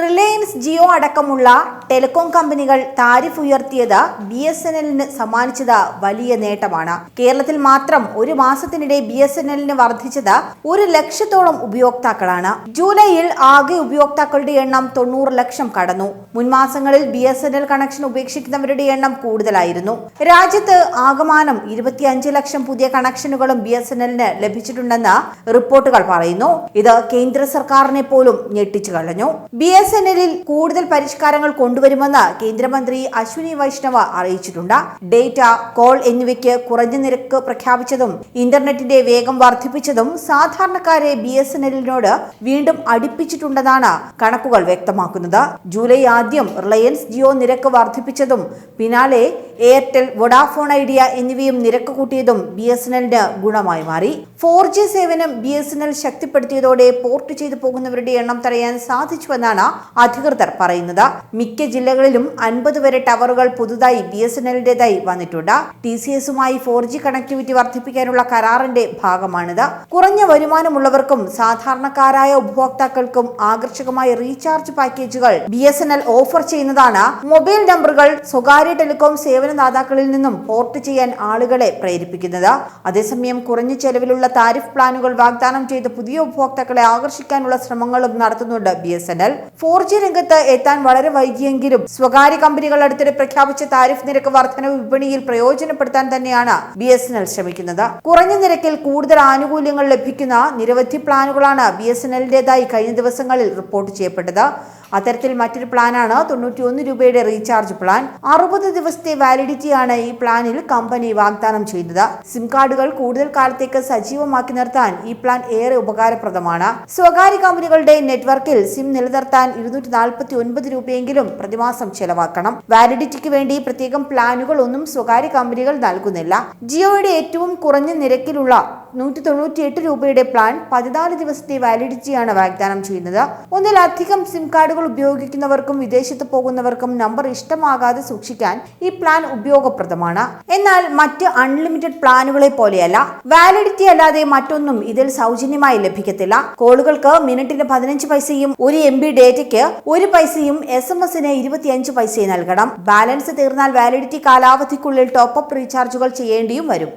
Reliance Jio അടക്കമുള്ള telecom കമ്പനികൾ tariff ഉയർത്തിയത് ബി എസ് എൻ എല്ലിന് സമ്മാനിച്ചത് വലിയ നേട്ടമാണ്. കേരളത്തിൽ മാത്രം ഒരു മാസത്തിനിടെ ബി എസ് എൻ എല്ലിന് വർദ്ധിച്ചത് ഒരു ലക്ഷത്തോളം ഉപയോക്താക്കളാണ്. ജൂലൈയിൽ ആകെ ഉപയോക്താക്കളുടെ എണ്ണം തൊണ്ണൂറ് ലക്ഷം കടന്നു. മുൻമാസങ്ങളിൽ B S N L connection ഉപേക്ഷിക്കുന്നവരുടെ എണ്ണം കൂടുതലായിരുന്നു. രാജ്യത്ത് ആകമാനം ഇരുപത്തിയഞ്ച് ലക്ഷം പുതിയ കണക്ഷനുകളും ബി എസ് എൻ എല്ലിന് ലഭിച്ചിട്ടുണ്ടെന്ന് റിപ്പോർട്ടുകൾ പറയുന്നു. ഇത് കേന്ദ്ര സർക്കാരിനെ പോലും ഞെട്ടിച്ചു കളഞ്ഞു. ബി എസ് എൻ എല്ലിൽ കൂടുതൽ പരിഷ്കാരങ്ങൾ കൊണ്ടുവരുമെന്ന് കേന്ദ്രമന്ത്രി അശ്വിനി വൈഷ്ണവ അറിയിച്ചിട്ടുണ്ട്. ഡേറ്റ കോൾ എന്നിവയ്ക്ക് കുറഞ്ഞ നിരക്ക് പ്രഖ്യാപിച്ചതും ഇന്റർനെറ്റിന്റെ വേഗം വർദ്ധിപ്പിച്ചതും സാധാരണക്കാരെ ബി എസ് എൻ എല്ലിനോട് വീണ്ടും അടുപ്പിച്ചിട്ടുണ്ടെന്നാണ് കണക്കുകൾ വ്യക്തമാക്കുന്നത്. ജൂലൈ ആദ്യം റിലയൻസ് ജിയോ നിരക്ക് വർദ്ധിപ്പിച്ചതും പിന്നാലെ എയർടെൽ വൊഡാഫോൺ ഐഡിയ എന്നിവയും നിരക്ക് കൂട്ടിയതും ബി എസ് എൻ എല്ലിന് ഗുണമായി മാറി. ഫോർ ജി സേവനം ബി എസ് എൻ എൽ ശക്തിപ്പെടുത്തിയതോടെ പോർട്ട് ചെയ്തു പോകുന്നവരുടെ എണ്ണം തടയാൻ സാധിച്ചുവെന്നാണ് അധികൃതർ പറയുന്നത്. മിക്ക ജില്ലകളിലും അൻപത് വരെ ടവറുകൾ പുതുതായി ബി എസ് എൻ വന്നിട്ടുണ്ട്. ടി സി എസുമായി ഫോർ ജി കണക്ടിവിറ്റി വർദ്ധിപ്പിക്കാനുള്ള കരാറിന്റെ ഭാഗമാണിത്. കുറഞ്ഞ വരുമാനമുള്ളവർക്കും സാധാരണക്കാരായ ഉപഭോക്താക്കൾക്കും ആകർഷകമായ റീചാർജ് പാക്കേജുകൾ B S N L offer ചെയ്യുന്നതാണ്. മൊബൈൽ നമ്പറുകൾ സ്വകാര്യ ടെലികോം സേവനദാതാക്കളിൽ നിന്നും പോർട്ട് ചെയ്യാൻ ആളുകളെ പ്രേരിപ്പിക്കുന്നത്. അതേസമയം കുറഞ്ഞ ചെലവിലുള്ള താരിഫ് പ്ലാനുകൾ വാഗ്ദാനം ചെയ്ത് പുതിയ ഉപഭോക്താക്കളെ ആകർഷിക്കാനുള്ള ശ്രമങ്ങളും നടത്തുന്നുണ്ട് B S N L. Four G രംഗത്ത് എത്താൻ വളരെ വൈകിയെങ്കിലും സ്വകാര്യ കമ്പനികൾ അടുത്തിടെ പ്രഖ്യാപിച്ച താരിഫ് നിരക്ക് വർധന വിപണിയിൽ പ്രയോജനപ്പെടുത്താൻ തന്നെയാണ് ബി എസ് എൻ എൽ ശ്രമിക്കുന്നത്. കുറഞ്ഞ നിരക്കിൽ കൂടുതൽ ആനുകൂല്യങ്ങൾ ലഭിക്കുന്ന നിരവധി പ്ലാനുകളാണ് ബി എസ് എൻ എല്ലിന്റേതായി കഴിഞ്ഞ ദിവസങ്ങളിൽ റിപ്പോർട്ട് ചെയ്യപ്പെട്ടത്. അത്തരത്തിൽ മറ്റൊരു പ്ലാനാണ് തൊണ്ണൂറ്റി ഒന്ന് രൂപയുടെ റീചാർജ് പ്ലാൻ. അറുപത് ദിവസത്തെ വാലിഡിറ്റിയാണ് ഈ പ്ലാനിൽ കമ്പനി വാഗ്ദാനം ചെയ്തത്. സിം കാർഡുകൾ കൂടുതൽ കാലത്തേക്ക് സജീവമാക്കി നിർത്താൻ ഈ പ്ലാൻ ഏറെ ഉപകാരപ്രദമാണ്. സ്വകാര്യ കമ്പനികളുടെ നെറ്റ്വർക്കിൽ സിം നിലനിർത്താൻ ഇരുന്നൂറ്റി നാൽപ്പത്തി ഒൻപത് രൂപയെങ്കിലും പ്രതിമാസം ചെലവാക്കണം. വാലിഡിറ്റിക്ക് വേണ്ടി പ്രത്യേകം പ്ലാനുകൾ ഒന്നും സ്വകാര്യ കമ്പനികൾ നൽകുന്നില്ല. ജിയോയുടെ ഏറ്റവും കുറഞ്ഞ നിരക്കിലുള്ള നൂറ്റി തൊണ്ണൂറ്റി എട്ട് രൂപയുടെ പ്ലാൻ പതിനാല് ദിവസത്തെ വാലിഡിറ്റിയാണ് വാഗ്ദാനം ചെയ്യുന്നത്. ഒന്നിലധികം സിം കാർഡുകൾ ഉപയോഗിക്കുന്നവർക്കും വിദേശത്ത് പോകുന്നവർക്കും നമ്പർ ഇഷ്ടമാകാതെ സൂക്ഷിക്കാൻ ഈ പ്ലാൻ ഉപയോഗപ്രദമാണ്. എന്നാൽ മറ്റ് അൺലിമിറ്റഡ് പ്ലാനുകളെ പോലെയല്ല വാലിഡിറ്റി അല്ലാതെ മറ്റൊന്നും ഇതിൽ സൗജന്യമായി ലഭിക്കത്തില്ല. കോളുകൾക്ക് മിനിറ്റിന് പതിനഞ്ച് പൈസയും ഒരു എം ബി ഡേറ്റയ്ക്ക് ഒരു പൈസയും എസ് എം എസിന് ഇരുപത്തിയഞ്ച് പൈസയും നൽകണം. ബാലൻസ് തീർന്നാൽ വാലിഡിറ്റി കാലാവധിക്കുള്ളിൽ ടോപ്പ് അപ്പ് റീചാർജുകൾ ചെയ്യേണ്ടിയും വരും.